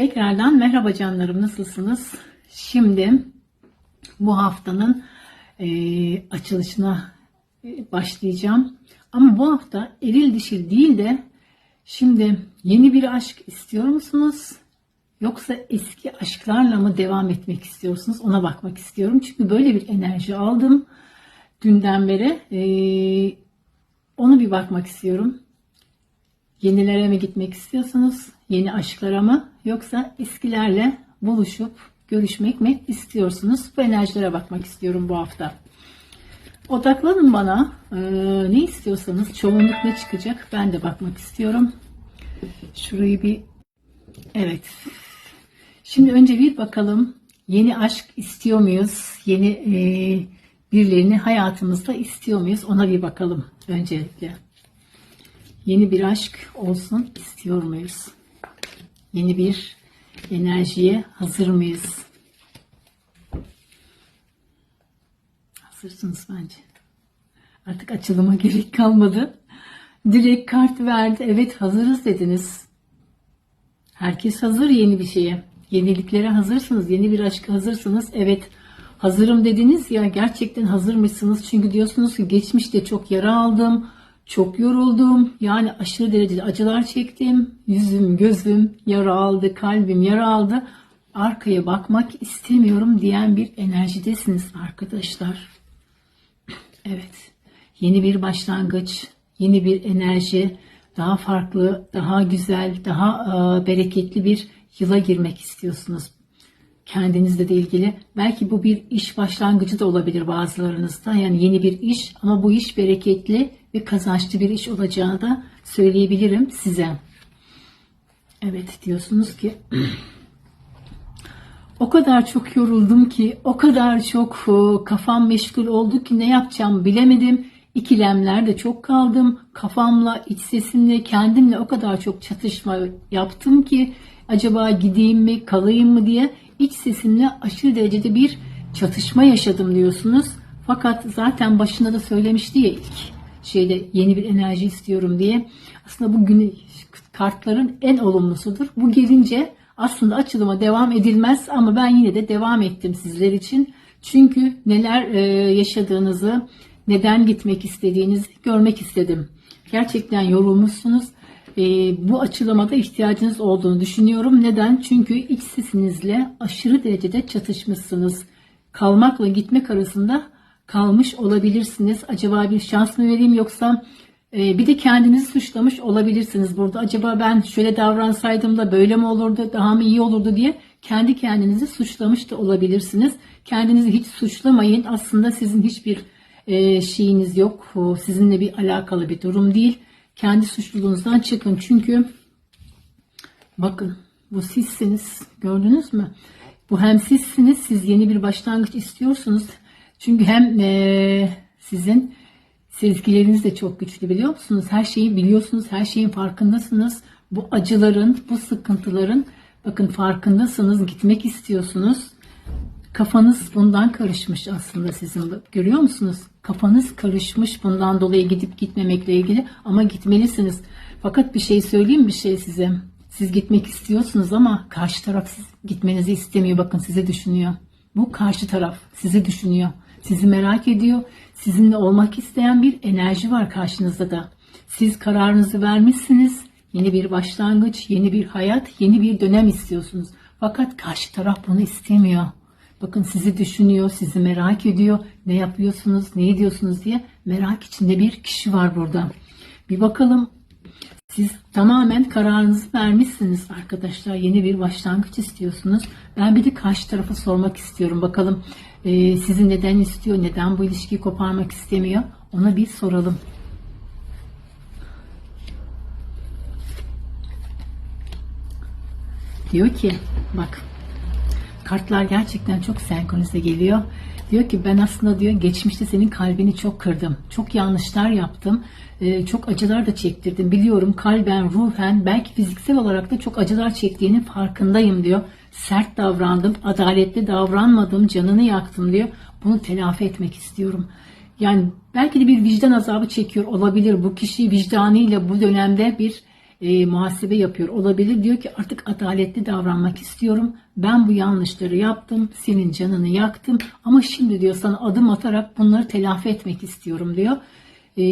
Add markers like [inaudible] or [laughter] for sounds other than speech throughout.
Tekrardan merhaba canlarım nasılsınız? Şimdi bu haftanın eee, açılışına e, başlayacağım. Ama bu hafta eril dişil değil de şimdi yeni bir aşk istiyor musunuz? Yoksa eski aşklarla mı devam etmek istiyorsunuz? Ona bakmak istiyorum. Çünkü böyle bir enerji aldım dünden beri. Eee, onu bir bakmak istiyorum. Yenilere mi gitmek istiyorsunuz? Yeni aşklara mı? Yoksa eskilerle buluşup görüşmek mi istiyorsunuz? Bu enerjilere bakmak istiyorum bu hafta. Odaklanın bana. Ee, ne istiyorsanız çoğunluk ne çıkacak? Ben de bakmak istiyorum. Şurayı bir Evet. Şimdi önce bir bakalım. Yeni aşk istiyor muyuz? Yeni e, birilerini hayatımızda istiyor muyuz? Ona bir bakalım öncelikle. Yeni bir aşk olsun istiyor muyuz? Yeni bir enerjiye hazır mıyız? Hazırsınız bence. Artık açılıma [laughs] gerek kalmadı. Direkt kart verdi. Evet hazırız dediniz. Herkes hazır yeni bir şeye. Yeniliklere hazırsınız. Yeni bir aşka hazırsınız. Evet hazırım dediniz ya gerçekten hazırmışsınız. Çünkü diyorsunuz ki geçmişte çok yara aldım. Çok yoruldum. Yani aşırı derecede acılar çektim. Yüzüm, gözüm yara aldı. Kalbim yara aldı. Arkaya bakmak istemiyorum diyen bir enerjidesiniz arkadaşlar. Evet. Yeni bir başlangıç, yeni bir enerji, daha farklı, daha güzel, daha e, bereketli bir yıla girmek istiyorsunuz. Kendinizle de ilgili. Belki bu bir iş başlangıcı da olabilir bazılarınızda. Yani yeni bir iş ama bu iş bereketli ve kazançlı bir iş olacağını da söyleyebilirim size. Evet diyorsunuz ki [clears throat] o kadar çok yoruldum ki, o kadar çok e, kafam meşgul oldu ki ne yapacağımı bilemedim. İkilemlerde çok kaldım. Kafamla, iç sesimle, kendimle o kadar çok çatışma yaptım ki acaba gideyim mi, kalayım mı diye iç sesimle aşırı derecede bir çatışma yaşadım diyorsunuz. Fakat zaten başında da söylemişti ya ilk şeyde yeni bir enerji istiyorum diye. Aslında bu gün kartların en olumlusudur. Bu gelince aslında açılıma devam edilmez ama ben yine de devam ettim sizler için. Çünkü neler e, yaşadığınızı, neden gitmek istediğinizi görmek istedim. Gerçekten yorulmuşsunuz. E, bu açılamada ihtiyacınız olduğunu düşünüyorum. Neden? Çünkü iç sesinizle aşırı derecede çatışmışsınız. Kalmakla gitmek arasında kalmış olabilirsiniz. Acaba bir şans mı vereyim yoksa e, bir de kendinizi suçlamış olabilirsiniz burada. Acaba ben şöyle davransaydım da böyle mi olurdu, daha mı iyi olurdu diye kendi kendinizi suçlamış da olabilirsiniz. Kendinizi hiç suçlamayın. Aslında sizin hiçbir e, şeyiniz yok. O Sizinle bir alakalı bir durum değil. Kendi suçluluğunuzdan çıkın. Çünkü bakın bu sizsiniz. Gördünüz mü? Bu hem sizsiniz. Siz yeni bir başlangıç istiyorsunuz. Çünkü hem e, sizin sezgileriniz de çok güçlü biliyor musunuz? Her şeyi biliyorsunuz. Her şeyin farkındasınız. Bu acıların, bu sıkıntıların bakın farkındasınız. Gitmek istiyorsunuz. Kafanız bundan karışmış aslında sizin. Görüyor musunuz? Kafanız karışmış bundan dolayı gidip gitmemekle ilgili ama gitmelisiniz. Fakat bir şey söyleyeyim bir şey size. Siz gitmek istiyorsunuz ama karşı taraf siz gitmenizi istemiyor. Bakın sizi düşünüyor. Bu karşı taraf sizi düşünüyor. Sizi merak ediyor. Sizinle olmak isteyen bir enerji var karşınızda da. Siz kararınızı vermişsiniz. Yeni bir başlangıç, yeni bir hayat, yeni bir dönem istiyorsunuz. Fakat karşı taraf bunu istemiyor. Bakın sizi düşünüyor, sizi merak ediyor. Ne yapıyorsunuz, ne ediyorsunuz diye merak içinde bir kişi var burada. Bir bakalım siz tamamen kararınızı vermişsiniz arkadaşlar. Yeni bir başlangıç istiyorsunuz. Ben bir de karşı tarafa sormak istiyorum. Bakalım e, sizi neden istiyor, neden bu ilişkiyi koparmak istemiyor? Ona bir soralım. Diyor ki bak kartlar gerçekten çok senkronize geliyor. Diyor ki ben aslında diyor geçmişte senin kalbini çok kırdım. Çok yanlışlar yaptım. Ee, çok acılar da çektirdim. Biliyorum kalben, ruhen, belki fiziksel olarak da çok acılar çektiğinin farkındayım diyor. Sert davrandım, adaletli davranmadım, canını yaktım diyor. Bunu telafi etmek istiyorum. Yani belki de bir vicdan azabı çekiyor olabilir. Bu kişi vicdanıyla bu dönemde bir e, muhasebe yapıyor olabilir. Diyor ki artık adaletli davranmak istiyorum. Ben bu yanlışları yaptım. Senin canını yaktım. Ama şimdi diyor sana adım atarak bunları telafi etmek istiyorum diyor. E,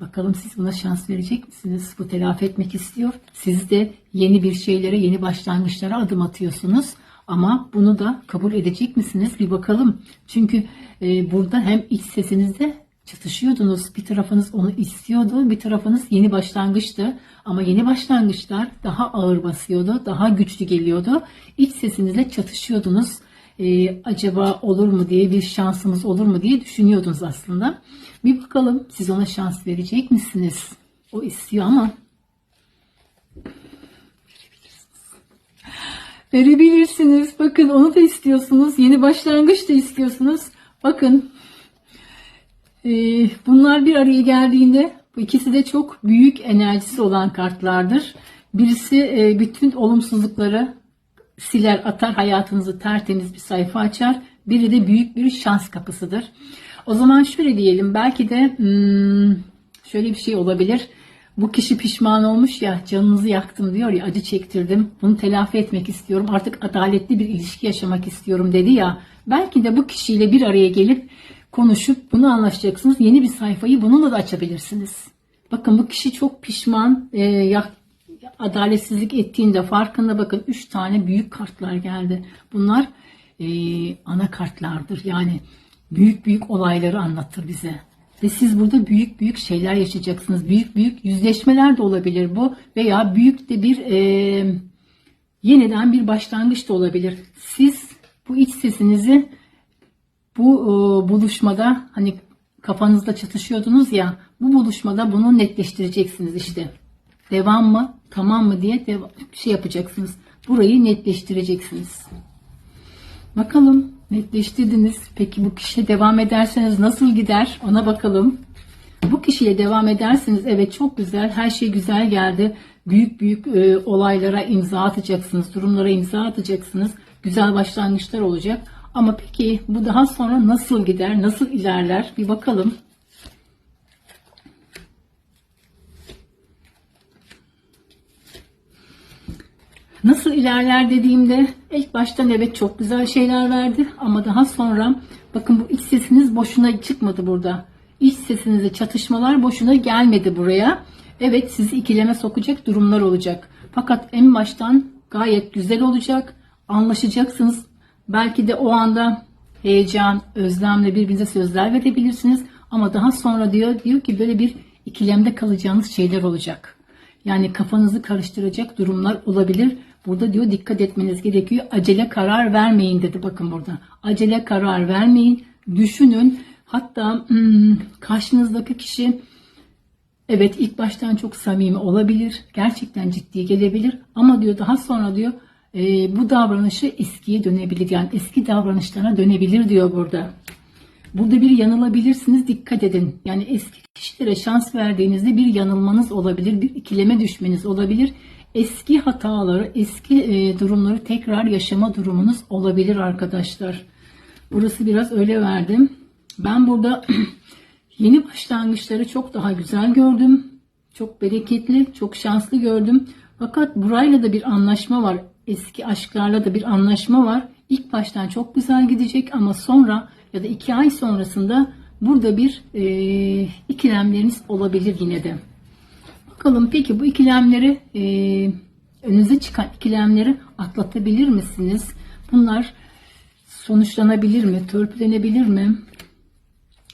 bakalım siz buna şans verecek misiniz? Bu telafi etmek istiyor. Siz de yeni bir şeylere, yeni başlangıçlara adım atıyorsunuz. Ama bunu da kabul edecek misiniz? Bir bakalım. Çünkü e, burada hem iç sesinizde çatışıyordunuz. Bir tarafınız onu istiyordu, bir tarafınız yeni başlangıçtı. Ama yeni başlangıçlar daha ağır basıyordu, daha güçlü geliyordu. İç sesinizle çatışıyordunuz. Ee, acaba olur mu diye bir şansımız olur mu diye düşünüyordunuz aslında. Bir bakalım siz ona şans verecek misiniz? O istiyor ama verebilirsiniz. Bakın onu da istiyorsunuz. Yeni başlangıç da istiyorsunuz. Bakın bunlar bir araya geldiğinde bu ikisi de çok büyük enerjisi olan kartlardır. Birisi e, bütün olumsuzlukları siler atar hayatınızı tertemiz bir sayfa açar. Biri de büyük bir şans kapısıdır. O zaman şöyle diyelim belki de hmm, şöyle bir şey olabilir. Bu kişi pişman olmuş ya canınızı yaktım diyor ya acı çektirdim. Bunu telafi etmek istiyorum. Artık adaletli bir ilişki yaşamak istiyorum dedi ya. Belki de bu kişiyle bir araya gelip konuşup bunu anlaşacaksınız. Yeni bir sayfayı bununla da açabilirsiniz. Bakın bu kişi çok pişman, e, ya, adaletsizlik ettiğinde farkında bakın 3 tane büyük kartlar geldi. Bunlar e, ana kartlardır. Yani büyük büyük olayları anlatır bize. Ve siz burada büyük büyük şeyler yaşayacaksınız. Büyük büyük yüzleşmeler de olabilir bu. Veya büyük de bir e, yeniden bir başlangıç da olabilir. Siz bu iç sesinizi bu e, buluşmada hani kafanızda çatışıyordunuz ya bu buluşmada bunu netleştireceksiniz işte. Devam mı tamam mı diye şey yapacaksınız. Burayı netleştireceksiniz. Bakalım netleştirdiniz. Peki bu kişiye devam ederseniz nasıl gider? Ona bakalım. Bu kişiyle devam ederseniz evet çok güzel, her şey güzel geldi. Büyük büyük e, olaylara imza atacaksınız, durumlara imza atacaksınız. Güzel başlangıçlar olacak. Ama peki bu daha sonra nasıl gider, nasıl ilerler? Bir bakalım. Nasıl ilerler dediğimde ilk baştan evet çok güzel şeyler verdi ama daha sonra bakın bu iç sesiniz boşuna çıkmadı burada. İç sesinizde çatışmalar boşuna gelmedi buraya. Evet sizi ikileme sokacak durumlar olacak. Fakat en baştan gayet güzel olacak. Anlaşacaksınız. Belki de o anda heyecan, özlemle birbirinize sözler verebilirsiniz. Ama daha sonra diyor diyor ki böyle bir ikilemde kalacağınız şeyler olacak. Yani kafanızı karıştıracak durumlar olabilir. Burada diyor dikkat etmeniz gerekiyor. Acele karar vermeyin dedi bakın burada. Acele karar vermeyin. Düşünün. Hatta hmm, karşınızdaki kişi evet ilk baştan çok samimi olabilir. Gerçekten ciddi gelebilir. Ama diyor daha sonra diyor e, bu davranışı eskiye dönebilir. Yani eski davranışlarına dönebilir diyor burada. Burada bir yanılabilirsiniz dikkat edin. Yani eski kişilere şans verdiğinizde bir yanılmanız olabilir, bir ikileme düşmeniz olabilir. Eski hataları, eski e, durumları tekrar yaşama durumunuz olabilir arkadaşlar. Burası biraz öyle verdim. Ben burada [clears throat] yeni başlangıçları çok daha güzel gördüm. Çok bereketli, çok şanslı gördüm. Fakat burayla da bir anlaşma var. Eski aşklarla da bir anlaşma var. İlk baştan çok güzel gidecek ama sonra ya da iki ay sonrasında burada bir e, ikilemleriniz olabilir yine de. Bakalım peki bu ikilemleri e, önünüze çıkan ikilemleri atlatabilir misiniz? Bunlar sonuçlanabilir mi? Törpülenebilir mi?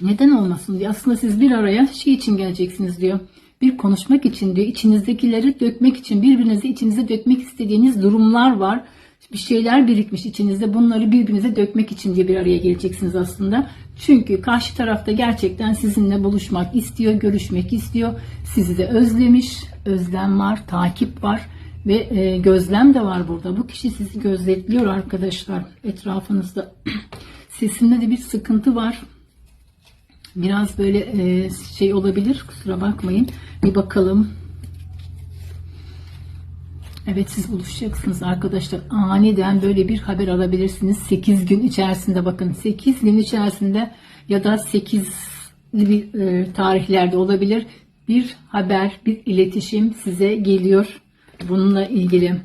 Neden olmasın diyor. Aslında siz bir araya şey için geleceksiniz diyor. Bir konuşmak için diyor. İçinizdekileri dökmek için birbirinize içinize dökmek istediğiniz durumlar var. Bir şeyler birikmiş içinizde. Bunları birbirinize dökmek için diye bir araya geleceksiniz aslında. Çünkü karşı tarafta gerçekten sizinle buluşmak istiyor, görüşmek istiyor. Sizi de özlemiş. Özlem var, takip var ve e, gözlem de var burada. Bu kişi sizi gözetliyor arkadaşlar etrafınızda. [clears throat] Sesinde de bir sıkıntı var. Biraz böyle e, şey olabilir. Kusura bakmayın. Bir bakalım. Evet siz buluşacaksınız arkadaşlar. Aniden böyle bir haber alabilirsiniz. 8 gün içerisinde bakın. 8 gün içerisinde ya da 8 bir e, tarihlerde olabilir. bir haber, bir iletişim size geliyor bununla ilgili.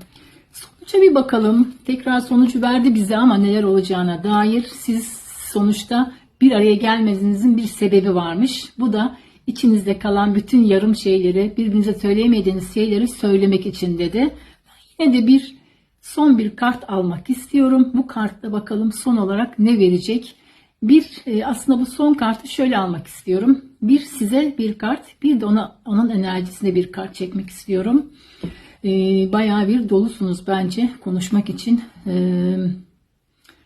Sonuca bir bakalım. Tekrar sonucu verdi bize ama neler olacağına dair siz sonuçta bir araya gelmenizin bir sebebi varmış. Bu da içinizde kalan bütün yarım şeyleri, birbirinize söyleyemediğiniz şeyleri söylemek için dedi. Yine de bir son bir kart almak istiyorum. Bu kartta bakalım son olarak ne verecek? Bir e, aslında bu son kartı şöyle almak istiyorum. Bir size bir kart, bir de ona onun enerjisine bir kart çekmek istiyorum. E, bayağı bir dolusunuz bence konuşmak için.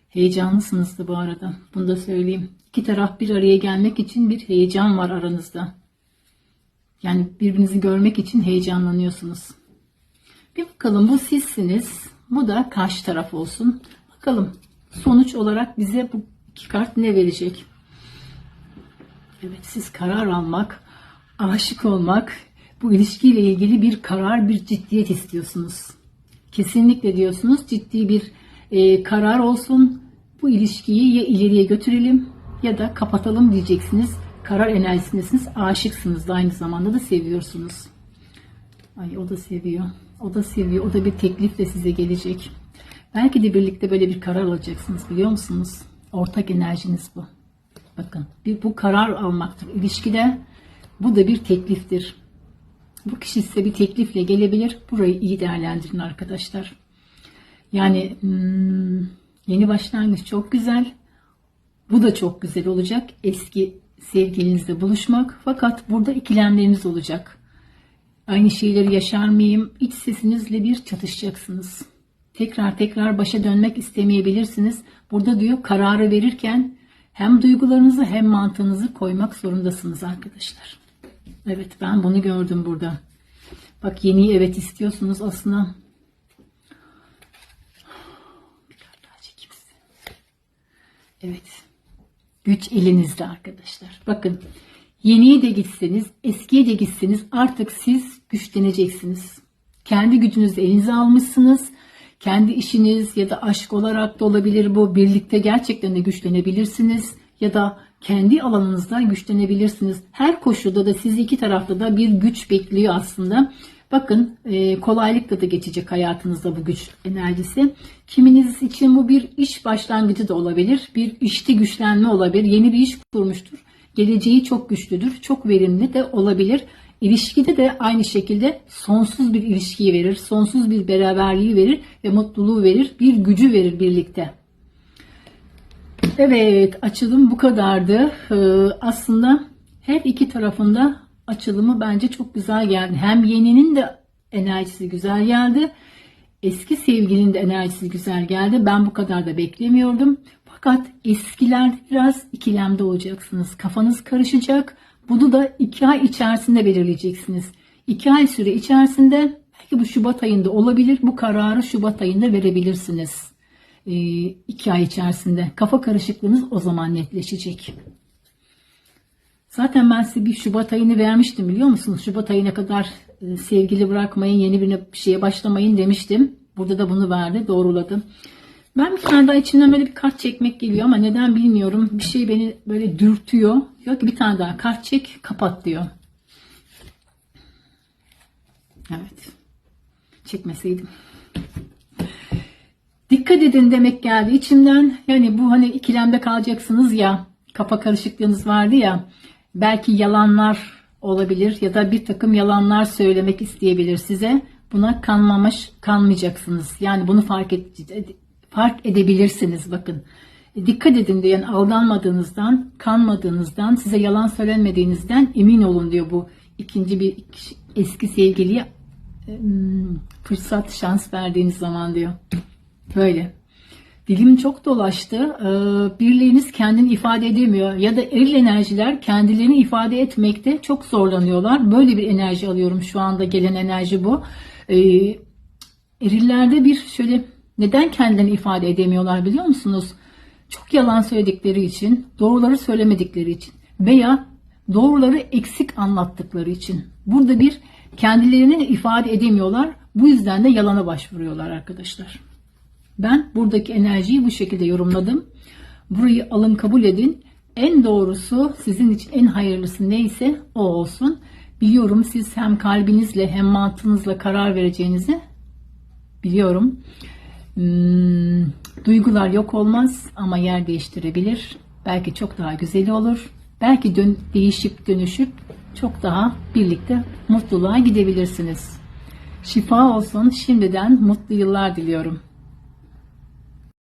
Heyecanlısınız da bu arada. Bunu da söyleyeyim. İki taraf bir araya gelmek için bir heyecan var aranızda. Yani birbirinizi görmek için heyecanlanıyorsunuz. Bir bakalım bu sizsiniz. Bu da karşı taraf olsun. Bakalım sonuç olarak bize bu iki kart ne verecek? Evet siz karar almak, aşık olmak, bu ilişkiyle ilgili bir karar, bir ciddiyet istiyorsunuz. Kesinlikle diyorsunuz ciddi bir e, karar olsun. Bu ilişkiyi ya ileriye götürelim ya da kapatalım diyeceksiniz. Karar enerjisindesiniz, aşıksınız da aynı zamanda da seviyorsunuz. Ay o da seviyor. O da seviyor. O da bir teklifle size gelecek. Belki de birlikte böyle bir karar alacaksınız biliyor musunuz? Ortak enerjiniz bu. Bakın bir bu karar almaktır ilişkide. Bu da bir tekliftir. Bu kişi size bir teklifle gelebilir. Burayı iyi değerlendirin arkadaşlar. Yani hmm, yeni başlangıç çok güzel. Bu da çok güzel olacak. Eski sevgilinizle buluşmak. Fakat burada ikilemleriniz olacak. Aynı şeyleri yaşar mıyım? İç sesinizle bir çatışacaksınız. Tekrar tekrar başa dönmek istemeyebilirsiniz. Burada diyor kararı verirken hem duygularınızı hem mantığınızı koymak zorundasınız arkadaşlar. Evet ben bunu gördüm burada. Bak yeni evet istiyorsunuz aslında. Bir kart daha çekeyim size. Evet. Güç elinizde arkadaşlar. Bakın yeniye de gitseniz, eskiye de gitseniz artık siz güçleneceksiniz. Kendi gücünüzü elinize almışsınız. Kendi işiniz ya da aşk olarak da olabilir bu. Birlikte gerçekten de güçlenebilirsiniz. Ya da kendi alanınızda güçlenebilirsiniz. Her koşulda da sizi iki tarafta da bir güç bekliyor aslında. Bakın e, kolaylıkla da geçecek hayatınızda bu güç enerjisi. Kiminiz için bu bir iş başlangıcı da olabilir. Bir işte güçlenme olabilir. Yeni bir iş kurmuştur. Geleceği çok güçlüdür. Çok verimli de olabilir. İlişkide de aynı şekilde sonsuz bir ilişkiyi verir. Sonsuz bir beraberliği verir ve mutluluğu verir. Bir gücü verir birlikte. Evet açılım bu kadardı. Ee, aslında her iki tarafında açılımı bence çok güzel geldi. Hem yeninin de enerjisi güzel geldi. Eski sevgilinin de enerjisi güzel geldi. Ben bu kadar da beklemiyordum. Fakat eskilerde biraz ikilemde olacaksınız. Kafanız karışacak. Bunu da iki ay içerisinde belirleyeceksiniz. İki ay süre içerisinde belki bu Şubat ayında olabilir. Bu kararı Şubat ayında verebilirsiniz. Ee, iki ay içerisinde. Kafa karışıklığınız o zaman netleşecek. Zaten ben size bir Şubat ayını vermiştim biliyor musunuz? Şubat ayına kadar e, sevgili bırakmayın, yeni bir şeye başlamayın demiştim. Burada da bunu verdi, doğruladı. Ben bir tane daha içinden böyle bir kart çekmek geliyor ama neden bilmiyorum. Bir şey beni böyle dürtüyor. Diyor ki bir tane daha kart çek, kapat diyor. Evet. Çekmeseydim. Dikkat edin demek geldi içimden. Yani bu hani ikilemde kalacaksınız ya. Kafa karışıklığınız vardı ya. Belki yalanlar olabilir ya da bir takım yalanlar söylemek isteyebilir size. Buna kanmamış, kanmayacaksınız. Yani bunu fark et, fark edebilirsiniz bakın. E, dikkat edin diyor yani aldanmadığınızdan, kanmadığınızdan, size yalan söylenmediğinizden emin olun diyor bu ikinci bir eski sevgiliye hmm, fırsat, şans verdiğiniz zaman diyor. Böyle. Dilim çok dolaştı. Ee, Birliğiniz kendini ifade edemiyor ya da eril enerjiler kendilerini ifade etmekte çok zorlanıyorlar. Böyle bir enerji alıyorum şu anda gelen enerji bu. Ee, erillerde bir şöyle neden kendilerini ifade edemiyorlar biliyor musunuz? Çok yalan söyledikleri için, doğruları söylemedikleri için veya doğruları eksik anlattıkları için. Burada bir kendilerini ifade edemiyorlar. Bu yüzden de yalana başvuruyorlar arkadaşlar. Ben buradaki enerjiyi bu şekilde yorumladım. Burayı alın kabul edin. En doğrusu sizin için en hayırlısı neyse o olsun. Biliyorum siz hem kalbinizle hem mantığınızla karar vereceğinizi biliyorum. Hmm, duygular yok olmaz ama yer değiştirebilir. Belki çok daha güzeli olur. Belki dön- değişip dönüşüp çok daha birlikte mutluluğa gidebilirsiniz. Şifa olsun. Şimdiden mutlu yıllar diliyorum.